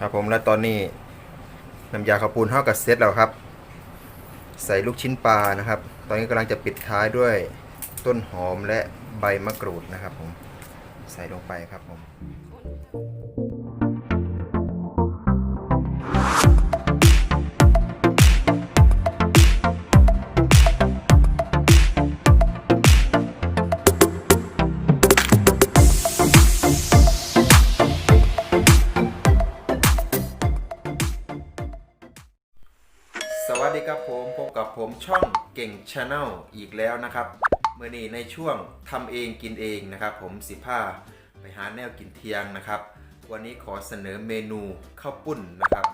ครับผมและตอนนี้น้ำยาข้าวปูนเท่ากับเซตแล้วครับ ใส่ลูกชิ้นปลานะครับ ตอนนี้กำลังจะปิดท้ายด้วยต้นหอมและใบมะกรูดนะครับผมใส่ลงไปครับผม พบกับผมช่องเก่งชาแนลอีกแล้วนะครับเมื่อนี้ในช่วงทำเองกินเองนะครับ ผมสิผ้าไปหาแนวกินเที่ยงนะครับ วันนี้ขอเสนอเมนูข้าวปุ้นนะครับ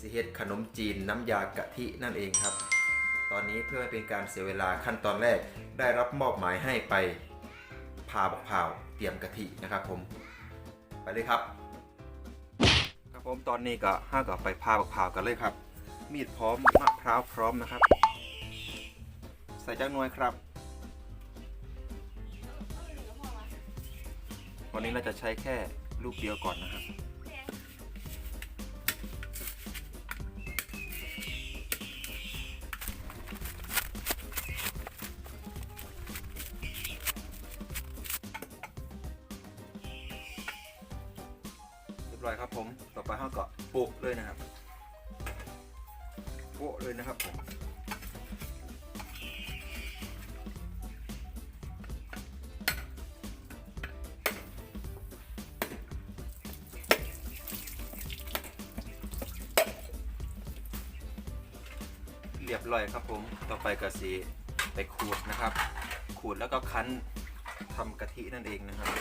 สิเฮ็ดขนมจีนน้ำยากะทินั่นเองครับ ตอนนี้เพื่อไม่เป็นการเสียเวลาขั้นตอนแรกได้รับมอบหมายให้ไปพาบักพร้าวเตรียมกะทินะครับผมไปเลยครับ ครับผมตอนนี้ก็ห้ากับไปพาบักพร้าวกันเลยครับ มีดพร้อมมะพร้าวพร้อมนะครับ ใส่จังหน่วยครับ วันนี้เราจะใช้แค่ลูกเดียวก่อนนะครับเรียบร้อยครับผม ต่อไปเราก็โปะเลยนะครับ โปะเลยนะครับผมเรียบร้อยครับผมต่อไปก็สีไปขูดนะครับ ขูดแล้วก็คั้นทำกะทินั่นเองนะครับ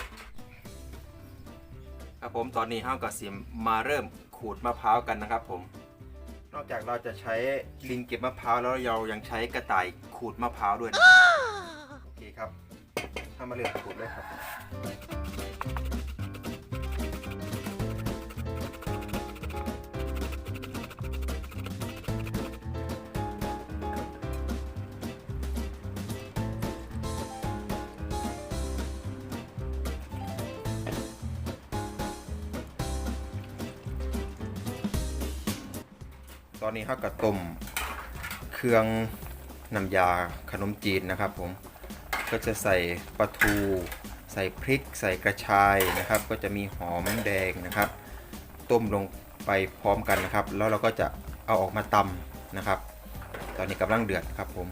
ครับผมตอนนี้ห้าวกับสิมมาเริ่มขูดมะพร้าวกันนะครับผม นอกจากเราจะใช้ลิงเก็บมะพร้าวแล้วเรายังใช้กระต่ายขูดมะพร้าวด้วยนะครับโอเคครับทำมาเริ่มขูดเลยครับ ตอนนี้ห้าวกับต้มเครื่องน้ำยาขนมจีนนะครับผมก็จะใส่ปลาทู ใส่พริก ใส่กระชายนะครับ ก็จะมีหอมแดงนะครับ ต้มลงไปพร้อมกันนะครับ แล้วเราก็จะเอาออกมาตำนะครับ ตอนนี้กำลังเดือดครับผม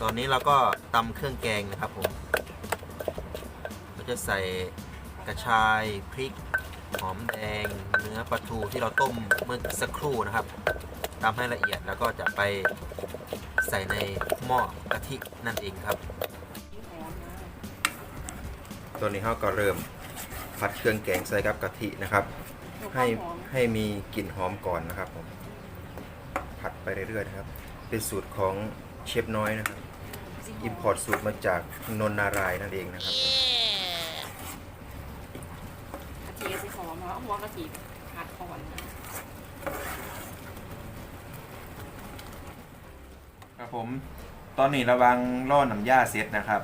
ตอนนี้เราก็ตำเครื่องแกงนะครับผมก็จะใส่กระชายพริก หอมแดงเนื้อปลาทูที่เราต้มเมื่อสักครู่นะครับตำให้ละเอียดแล้วก็จะไปใส่ในหม้อกะทินั่นเองครับ ตัวนี้เราก็เริ่มผัดเครื่องแกงใส่กับกะทินะครับ ให้ให้มีกลิ่นหอมก่อนนะครับผมผัดไปเรื่อยๆนะครับ เป็นสูตรของเชฟน้อยนะครับอิมพอร์ตสูตรมาจากนนนารายณ์นั่นเองนะครับ กะทิกะทิ หอมแล้วหัวกะทิผัดอ่อนะครับผม ตอนนี้ระวังรอน้ำยาเสร็จนะครับ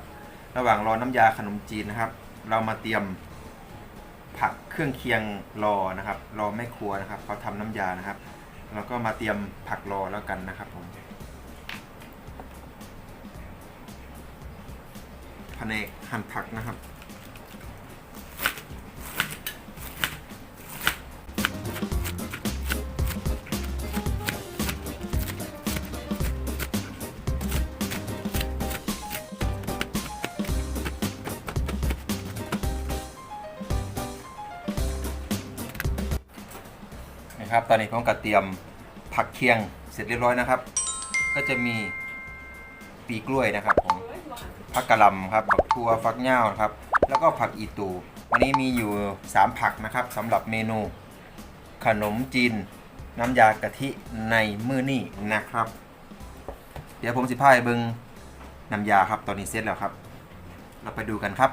ระหว่างรอน้ำยาขนมจีนนะครับ เรามาเตรียมผักเครื่องเคียงรอนะครับ รอแม่ครัวนะครับเขาทำน้ำยานะครับ แล้วก็มาเตรียมผักรอแล้วกันนะครับผมแผนกหั่นผักนะครับ นะครับ ตอนนี้ผมก็เตรียมผักเคียงเสร็จเรียบร้อยนะครับ ก็จะมีปีกล้วยนะครับผมผักกะหล่ำครับผักทั่วฟักย่าครับ แล้วก็ผักอีตูวันนี้มีอยู่ 3 ผักนะครับสำหรับเมนู ขนมจีน น้ำยากะทิในมื้อนี้นะครับ เดี๋ยวผมสิพายเบิงน้ำยาครับตอนนี้เสร็จแล้วครับ เราไปดูกันครับ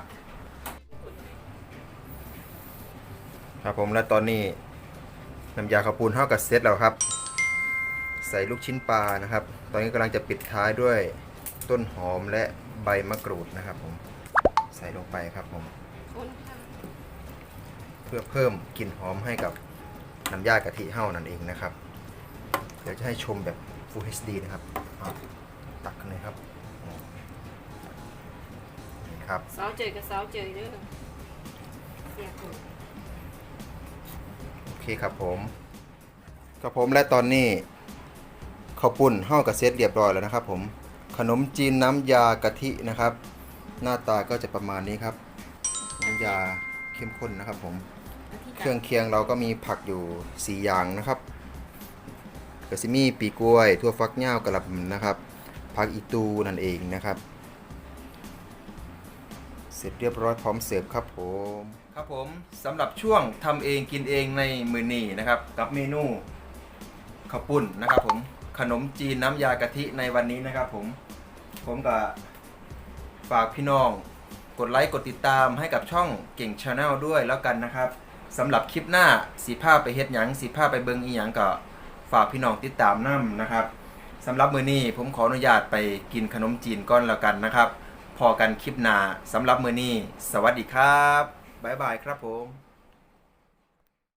ครับผมและตอนนี้ น้ำยาข้าวปูนเท่ากับเซตแล้วครับ ใส่ลูกชิ้นปลานะครับ ตอนนี้กำลังจะปิดท้ายด้วยต้นหอมและใบมะกรูดนะครับผมใส่ลงไปครับผม เพื่อเพิ่มกลิ่นหอมให้กับน้ำยากะทิเฮ้านั่นเองนะครับ เดี๋ยวจะให้ชมแบบ Full HD นะครับตักเลยครับนี่ครับสาวเจยกับสาวเจยเด้อเสียคนโอ เคครับผมครับผมและตอนนี้ข้าวปุ้นเฮ้ากระเซ็ตเรียบร้อยแล้วนะครับ ผมขนมจีนน้ำยากะทินะครับ หน้าตาก็จะประมาณนี้ครับ น้ำยาเข้มข้นนะครับ ผมเครื่องเคียงเราก็มีผักอยู่ 4 อย่างนะครับกระซิมีปีกล้วย ทั่วฟักย่าวกระหลำนะครับผักอีตูนั่นเองนะครับ เสร็จเรียบร้อยพร้อมเสิร์ฟครับผม ครับผมสำหรับช่วงทำเองกินเองในมือนี้นะครับ กับเมนูข้าวปุ้นนะครับ ผมขนมจีนน้ำยากะทิในวันนี้นะครับ ผมผมก็ฝากพี่น้อง กดไลค์กดติดตามให้กับช่องเก่งชาแนลด้วยแล้วกันนะครับสำหรับคลิปหน้าสีผ้าไปเฮ็ดหยังสีผ้าไปเบิงอีหยังก็ฝากพี่น้องติดตามนํนะครับสำหรับมือนี้ผมขออนุญาตไปกินขนมจีนก้อนแล้วกันนะครับ พอกันคลิปหน้าสำหรับมือนี้ สวัสดีครับ บ๊ายบายครับผม